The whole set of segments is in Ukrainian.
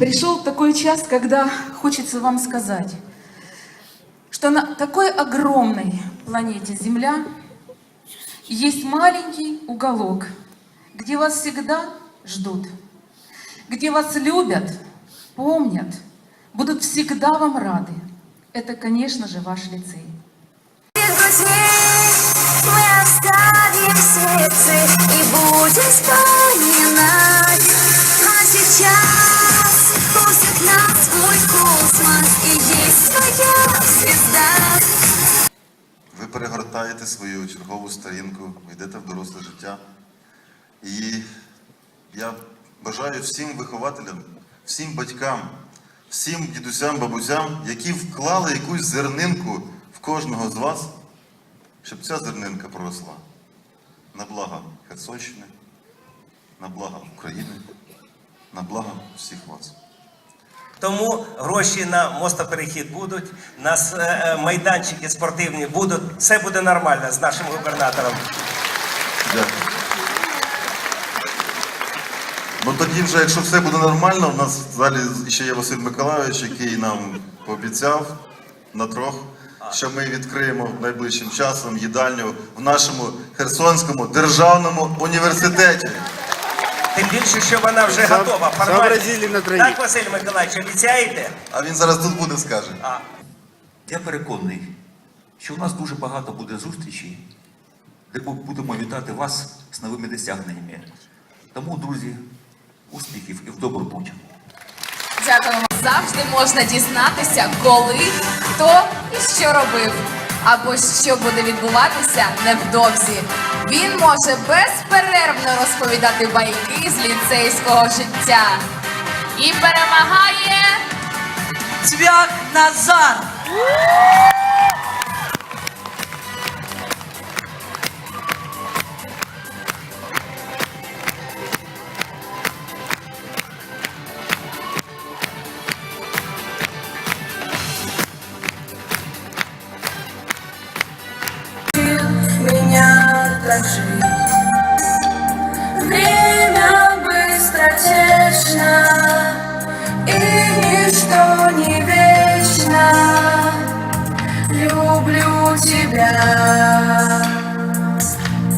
Пришел такой час, когда хочется вам сказать, что на такой огромной планете Земля есть маленький уголок, где вас всегда ждут, где вас любят, помнят, будут всегда вам рады. Это, конечно же, ваш лицей. Мы оставим сердце и будем вспоминать. Перегортаєте свою чергову сторінку, йдете в доросле життя. І я бажаю всім вихователям, всім батькам, всім дідусям, бабусям, які вклали якусь зернинку в кожного з вас, щоб ця зернинка проросла на благо Херсонщини, на благо України, на благо всіх вас. Тому гроші на мостоперехід будуть, на е, е, майданчики спортивні будуть. Все буде нормально з нашим губернатором. Дякую. Ну тоді вже, якщо все буде нормально, у нас в залі ще є Василь Миколайович, який нам пообіцяв на трьох, що ми відкриємо найближчим часом їдальню в нашому Херсонському державному університеті. Тим більше, що вона вже готова. сообразили на троих. Так, Василь Миколаївич, обіцяєте? А він зараз тут буде, скаже. А, Я переконаний, що у нас дуже багато буде зустрічей, де ми будемо вітати вас з новими досягненнями. Тому, друзі, успіхів і в добру путь. Дякуємо. Завжди можна дізнатися, коли, хто і що робив, або що буде відбуватися невдовзі. Він може безперервно розповідати байки з ліцейського життя. І перемагає Цвяк Назар. Тебя.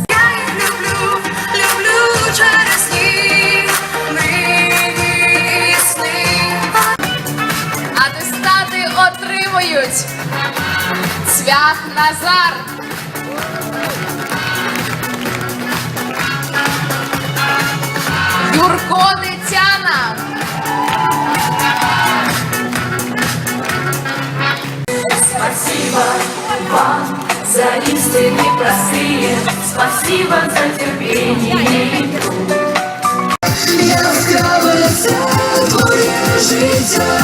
Я люблю, люблю через них. Нині і сни. отримують. Цвях Назар. Спасибо за терпение и труд. Я вкрала твоє життя,